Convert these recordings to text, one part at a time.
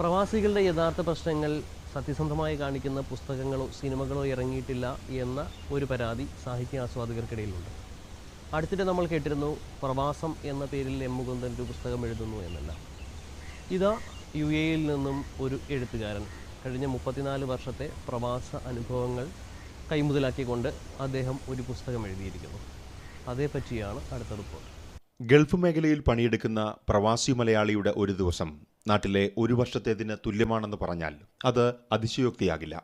പ്രവാസികളുടെ യഥാർത്ഥ പ്രശ്നങ്ങൾ സത്യസന്ധമായി കാണിക്കുന്ന പുസ്തകങ്ങളോ സിനിമകളോ ഇറങ്ങിയിട്ടില്ല എന്ന ഒരു പരാതി സാഹിത്യ ആസ്വാദകർക്കിടയിലുണ്ട്. അടുത്തിടെ നമ്മൾ കേട്ടിരുന്നു പ്രവാസം എന്ന പേരിൽ എം മുകുന്ദൻ ഒരു പുസ്തകം എഴുതുന്നു എന്നല്ല. ഇതാ യു എയിൽ നിന്നും ഒരു എഴുത്തുകാരൻ. കഴിഞ്ഞ മുപ്പത്തിനാല് വർഷത്തെ പ്രവാസ അനുഭവങ്ങൾ കൈമുതലാക്കിക്കൊണ്ട് അദ്ദേഹം ഒരു പുസ്തകം എഴുതിയിരിക്കുന്നു. അതേപ്പറ്റിയാണ് അടുത്ത റിപ്പോർട്ട്. ഗൾഫ് മേഖലയിൽ പണിയെടുക്കുന്ന പ്രവാസി മലയാളിയുടെ ഒരു ദിവസം നാട്ടിലെ ഒരു വർഷത്തേതിന് തുല്യമാണെന്ന് പറഞ്ഞാൽ അത് അതിശയോക്തിയാകില്ല.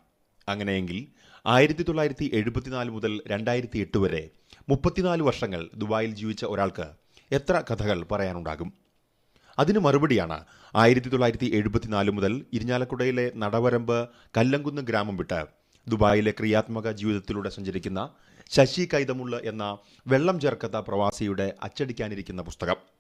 അങ്ങനെയെങ്കിൽ ആയിരത്തി തൊള്ളായിരത്തി എഴുപത്തിനാല് മുതൽ രണ്ടായിരത്തി എട്ട് വരെ മുപ്പത്തിനാല് വർഷങ്ങൾ ദുബായിൽ ജീവിച്ച ഒരാൾക്ക് എത്ര കഥകൾ പറയാനുണ്ടാകും? അതിന് മറുപടിയാണ് ആയിരത്തി തൊള്ളായിരത്തി എഴുപത്തിനാല് മുതൽ ഇരിഞ്ഞാലക്കുടയിലെ നടവരമ്പ് കല്ലങ്കുന്ന് ഗ്രാമം വിട്ട് ദുബായിലെ ക്രിയാത്മക ജീവിതത്തിലൂടെ സഞ്ചരിക്കുന്ന ശശി കൈതമുള്ള എന്ന വെള്ളം ചേർക്കത്ത പ്രവാസിയുടെ അച്ചടിക്കാനിരിക്കുന്ന പുസ്തകം.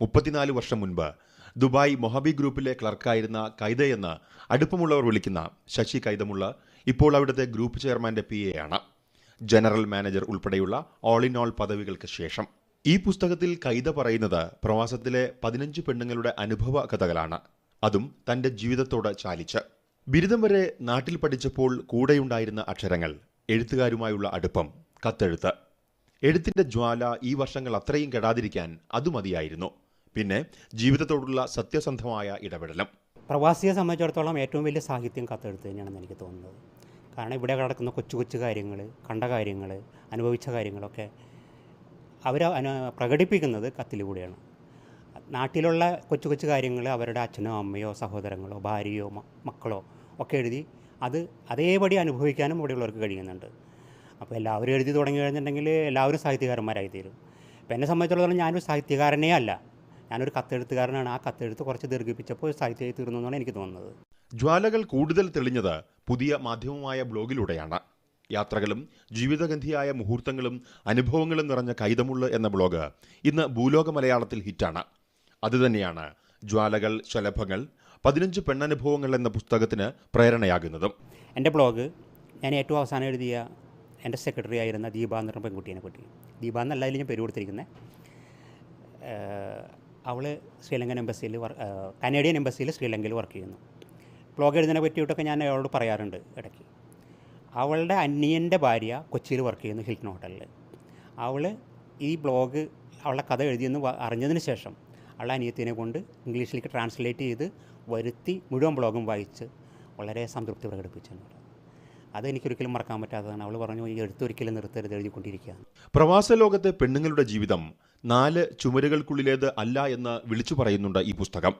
മുപ്പത്തിനാല് വർഷം മുൻപ് ദുബായ് മൊഹബി ഗ്രൂപ്പിലെ ക്ലർക്കായിരുന്ന കൈതയെന്ന് അടുപ്പമുള്ളവർ വിളിക്കുന്ന ശശി കൈതമുള്ള ഇപ്പോൾ അവിടുത്തെ ഗ്രൂപ്പ് ചെയർമാന്റെ പി എ ആണ്. ജനറൽ മാനേജർ ഉൾപ്പെടെയുള്ള ഓൾ ഇൻ ഓൾ പദവികൾക്ക് ശേഷം. ഈ പുസ്തകത്തിൽ കൈത പറയുന്നത് പ്രവാസത്തിലെ പതിനഞ്ച് പെണ്ണുങ്ങളുടെ അനുഭവ കഥകളാണ്. അതും തന്റെ ജീവിതത്തോട് ചാലിച്ച്. ബിരുദം വരെ നാട്ടിൽ പഠിച്ചപ്പോൾ കൂടെയുണ്ടായിരുന്ന അക്ഷരങ്ങൾ എഴുത്തുകാരുമായുള്ള അടുപ്പം കത്തെഴുത്ത്. എഴുത്തിന്റെ ജ്വാല ഈ വർഷങ്ങൾ അത്രയും കെടാതിരിക്കാൻ അത് മതിയായിരുന്നു പിന്നെ ജീവിതത്തോടുള്ള സത്യസന്ധമായ ഇടപെടലും. പ്രവാസിയെ സംബന്ധിച്ചിടത്തോളം ഏറ്റവും വലിയ സാഹിത്യം കത്തെഴുത്ത് തന്നെയാണെന്ന് എനിക്ക് തോന്നുന്നത്. കാരണം ഇവിടെ കിടക്കുന്ന കൊച്ചു കൊച്ചു കാര്യങ്ങൾ കണ്ട കാര്യങ്ങൾ അനുഭവിച്ച കാര്യങ്ങളൊക്കെ അവർ പ്രകടിപ്പിക്കുന്നത് കത്തിലൂടെയാണ്. നാട്ടിലുള്ള കൊച്ചു കൊച്ചു കാര്യങ്ങൾ അവരുടെ അച്ഛനോ അമ്മയോ സഹോദരങ്ങളോ ഭാര്യയോ മക്കളോ ഒക്കെ എഴുതി അത് അതേപടി അനുഭവിക്കാനും ഇവിടെയുള്ളവർക്ക് കഴിയുന്നുണ്ട്. അപ്പോൾ എല്ലാവരും എഴുതി തുടങ്ങി കഴിഞ്ഞിട്ടുണ്ടെങ്കിൽ എല്ലാവരും സാഹിത്യകാരന്മാരായി തീരും അപ്പോൾ എന്നെ സംബന്ധിച്ചിടത്തോളം ഞാനൊരു സാഹിത്യകാരനേ അല്ല. ഞാനൊരു കത്തെഴുത്തുകാരനാണ്. ആ കത്തെഴുത്ത് കുറച്ച് ദീർഘിപ്പിച്ചപ്പോൾ സാഹിത്യമായി തീർന്നു എന്നാണ് എനിക്ക് തോന്നുന്നത്. ജ്വാലകൾ കൂടുതൽ തെളിഞ്ഞത് പുതിയ മാധ്യമമായ ബ്ലോഗിലൂടെയാണ്. യാത്രകളും ജീവിതഗന്ധിയായ മുഹൂർത്തങ്ങളും അനുഭവങ്ങളും നിറഞ്ഞ കൈതമുള്ള എന്ന ബ്ലോഗ് ഇന്ന് ഭൂലോക മലയാളത്തിൽ ഹിറ്റാണ്. അതുതന്നെയാണ് ജ്വാലകൾ ശലഭങ്ങൾ പതിനഞ്ച് പെണ്ണനുഭവങ്ങൾ എന്ന പുസ്തകത്തിന് പ്രേരണയാകുന്നതും. എന്റെ ബ്ലോഗ് ഞാൻ ഏറ്റവും അവസാനം എഴുതിയ എന്റെ സെക്രട്ടറി ആയിരുന്ന ദീപ എന്ന് പറഞ്ഞ പെൺകുട്ടിയെ പറ്റി. ദീപ എന്നല്ല അതിൽ ഞാൻ പേര് കൊടുത്തിരിക്കുന്നത്. അവൾ ശ്രീലങ്കൻ എംബസിയിൽ കനേഡിയൻ എംബസിയിൽ ശ്രീലങ്കയിൽ വർക്ക് ചെയ്യുന്നു. ബ്ലോഗ് എഴുതുന്നതിനെ പറ്റിയിട്ടൊക്കെ ഞാൻ അവളോട് പറയാറുണ്ട് ഇടയ്ക്ക്. അവളുടെ അന്യന്റെ ഭാര്യ കൊച്ചിയിൽ വർക്ക് ചെയ്യുന്നു ഹിൽട്ടൺ ഹോട്ടലിൽ അവൾ ഈ ബ്ലോഗ് അവളുടെ കഥ എഴുതിയെന്ന് അറിഞ്ഞതിന് ശേഷം അവളുടെ അനിയത്തിനെ കൊണ്ട് ഇംഗ്ലീഷിലേക്ക് ട്രാൻസ്ലേറ്റ് ചെയ്ത് വരുത്തി മുഴുവൻ ബ്ലോഗും വായിച്ച് വളരെ സംതൃപ്തി പ്രകടിപ്പിച്ചിട്ടുണ്ട് അതെനിക്കൊരിക്കലും മറക്കാൻ പറ്റാത്തതാണ്. അവൾ പറഞ്ഞു ഈ എഴുത്തൊരിക്കലും നിർത്തരുത് എഴുതിക്കൊണ്ടിരിക്കുകയാണ്. പ്രവാസ ലോകത്തെ പെണ്ണുങ്ങളുടെ ജീവിതം നാല് ചുമരുകൾക്കുള്ളിലേത് അല്ല എന്ന് വിളിച്ചു പറയുന്നുണ്ട് ഈ പുസ്തകം.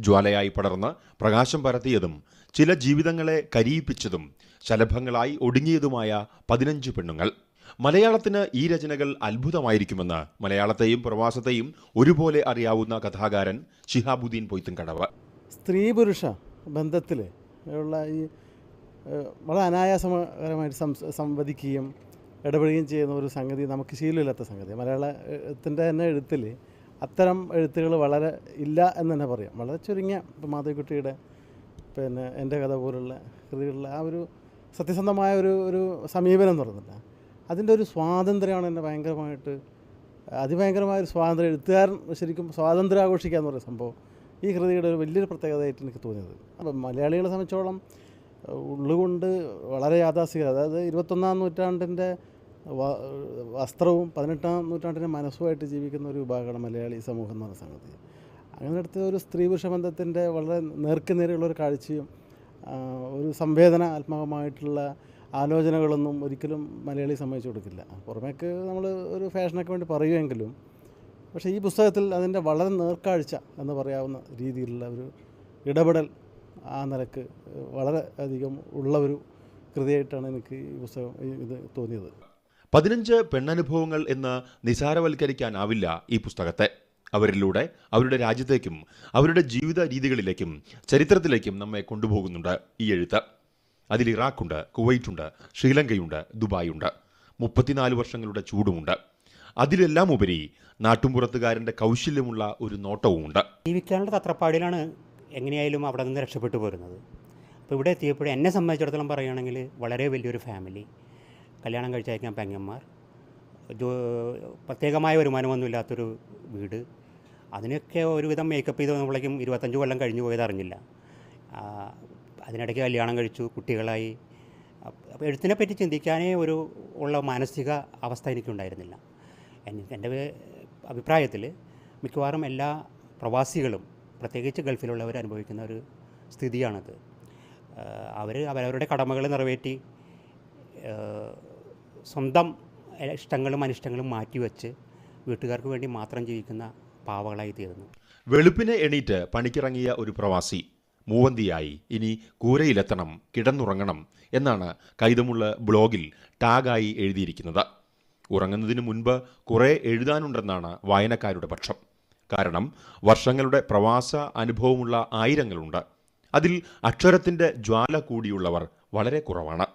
ജ്വാലയായി പടർന്ന് പ്രകാശം പരത്തിയതും ചില ജീവിതങ്ങളെ കരിയിപ്പിച്ചതും ശലഭങ്ങളായി ഒടുങ്ങിയതുമായ പതിനഞ്ച് പെണ്ണുങ്ങൾ. മലയാളത്തിന് ഈ രചനകൾ അത്ഭുതമായിരിക്കുമെന്ന് മലയാളത്തെയും പ്രവാസത്തെയും ഒരുപോലെ അറിയാവുന്ന കഥാകാരൻ ഷിഹാബുദ്ദീൻ പൊയ്ത്തുംകടവ്. സ്ത്രീ പുരുഷ ബന്ധത്തിൽ ഉള്ള ഈ വളരെ അനായാസകരമായിട്ട് സംവദിക്കുകയും ഇടപെടുകയും ചെയ്യുന്ന ഒരു സംഗതി നമുക്ക് ശീലമില്ലാത്ത സംഗതി. മലയാളത്തിന്റെ തന്നെ എഴുത്തിൽ അത്തരം എഴുത്തുകൾ വളരെ ഇല്ല എന്ന് തന്നെ പറയാം. വളരെ ചുരുങ്ങിയ ഇപ്പം മാധവിക്കുട്ടിയുടെ പിന്നെ എന്റെ കഥ പോലുള്ള കൃതികളിലെ ആ ഒരു സത്യസന്ധമായ ഒരു ഒരു സമീപനം എന്ന് പറയുന്നില്ല അതിന്റെ ഒരു സ്വാതന്ത്ര്യമാണ് എന്നെ ഭയങ്കരമായിട്ട് അതിഭയങ്കരമായ ഒരു സ്വാതന്ത്ര്യം എഴുത്തുകാരൻ ശരിക്കും സ്വാതന്ത്ര്യം ആഘോഷിക്കുക എന്ന് പറയുന്ന സംഭവം ഈ കൃതിയുടെ ഒരു വലിയൊരു പ്രത്യേകതയായിട്ട് എനിക്ക് തോന്നിയത്. അപ്പം മലയാളികളെ സംബന്ധിച്ചോളം ഉള്ളുകൊണ്ട് വളരെ യാഥാസ്ഥികത അതായത് ഇരുപത്തൊന്നാം നൂറ്റാണ്ടിന്റെ വസ്ത്രവും പതിനെട്ടാം നൂറ്റാണ്ടിന്റെ മനസ്സുമായിട്ട് ജീവിക്കുന്ന ഒരു വിഭാഗമാണ് മലയാളി സമൂഹം എന്ന് പറയുന്ന സംഗതി. അങ്ങനെ അടുത്ത് ഒരു സ്ത്രീ പുരുഷ ബന്ധത്തിന്റെ വളരെ നേർക്കുനേരെയുള്ള ഒരു കാഴ്ചയും ഒരു ഒരു സംവേദനാത്മകമായിട്ടുള്ള ആലോചനകളൊന്നും ഒരിക്കലും മലയാളി സമ്മതിച്ചു കൊടുക്കില്ല. പുറമേക്ക് നമ്മൾ ഒരു ഫാഷനൊക്കെ വേണ്ടി പറയുമെങ്കിലും പക്ഷേ ഈ പുസ്തകത്തിൽ അതിന്റെ വളരെ നേർക്കാഴ്ച എന്ന് പറയാവുന്ന രീതിയിലുള്ള ഒരു ഇടപെടൽ ആ നിലയ്ക്ക് വളരെ അധികം ഉള്ള ഒരു കൃതിയായിട്ടാണ് എനിക്ക് ഈ പുസ്തകം ഇത് തോന്നിയത്. പതിനഞ്ച് പെണ്ണനുഭവങ്ങൾ എന്ന് നിസാരവൽക്കരിക്കാനാവില്ല ഈ പുസ്തകത്തെ. അവരിലൂടെ അവരുടെ രാജ്യത്തേക്കും അവരുടെ ജീവിത രീതികളിലേക്കും ചരിത്രത്തിലേക്കും നമ്മെ കൊണ്ടുപോകുന്നുണ്ട് ഈ എഴുത്ത്. അതിൽ ഇറാഖുണ്ട് കുവൈറ്റുണ്ട് ശ്രീലങ്കയുണ്ട് ദുബായുണ്ട് മുപ്പത്തിനാല് വർഷങ്ങളുടെ ചൂടുമുണ്ട്. അതിലെല്ലാം ഉപരി നാട്ടുംപുറത്തുകാരന്റെ കൗശല്യമുള്ള ഒരു നോട്ടവുമുണ്ട്. ജീവിക്കാനുള്ള തത്രപ്പാടിലാണ് എങ്ങനെയായാലും അവിടെ നിന്ന് രക്ഷപ്പെട്ടു പോരുന്നത്. അപ്പോൾ ഇവിടെ എത്തിയപ്പോഴും എന്നെ സംബന്ധിച്ചിടത്തോളം പറയുകയാണെങ്കിൽ വളരെ വലിയൊരു ഫാമിലി കല്യാണം കഴിച്ചയക്കാൻ പെങ്ങന്മാർ. ജോ പ്രത്യേകമായ വരുമാനമൊന്നുമില്ലാത്തൊരു വീട്. അതിനൊക്കെ ഒരുവിധം മേക്കപ്പ് ചെയ്ത് വന്നപ്പോഴേക്കും ഇരുപത്തഞ്ച് കൊല്ലം കഴിഞ്ഞു പോയത് അറിഞ്ഞില്ല. അതിനിടയ്ക്ക് കല്യാണം കഴിച്ചു കുട്ടികളായി. അപ്പോൾ എഴുത്തിനെ പറ്റി ചിന്തിക്കാനേ ഒരു ഉള്ള മാനസിക അവസ്ഥ എനിക്കുണ്ടായിരുന്നില്ല. എൻ- എന്റെ അഭിപ്രായത്തിൽ മിക്കവാറും എല്ലാ പ്രവാസികളും പ്രത്യേകിച്ച് ഗൾഫിലുള്ളവർ അനുഭവിക്കുന്ന ഒരു സ്ഥിതിയാണത്. അവർ അവരവരുടെ കടമകൾ നിറവേറ്റി സ്വന്തം ഇഷ്ടങ്ങളും അനിഷ്ടങ്ങളും മാറ്റിവെച്ച് വീട്ടുകാർക്ക് വേണ്ടി മാത്രം ജീവിക്കുന്ന പാവകളായി തീർന്നു. വെളുപ്പിനെ എണീറ്റ് പണിക്കിറങ്ങിയ ഒരു പ്രവാസി മൂവന്തിയായി ഇനി കൂരയിലെത്തണം കിടന്നുറങ്ങണം എന്നാണ് കൈതമുള്ള ബ്ലോഗിൽ ടാഗായി എഴുതിയിരിക്കുന്നത്. ഉറങ്ങുന്നതിന് മുൻപ് കുറേ എഴുതാനുണ്ടെന്നാണ് വായനക്കാരുടെ പക്ഷം. കാരണം വർഷങ്ങളുടെ പ്രവാസ അനുഭവമുള്ള ആയിരങ്ങളുണ്ട്. അതിൽ അക്ഷരത്തിന്റെ ജ്വാല കൂടിയുള്ളവർ വളരെ കുറവാണ്.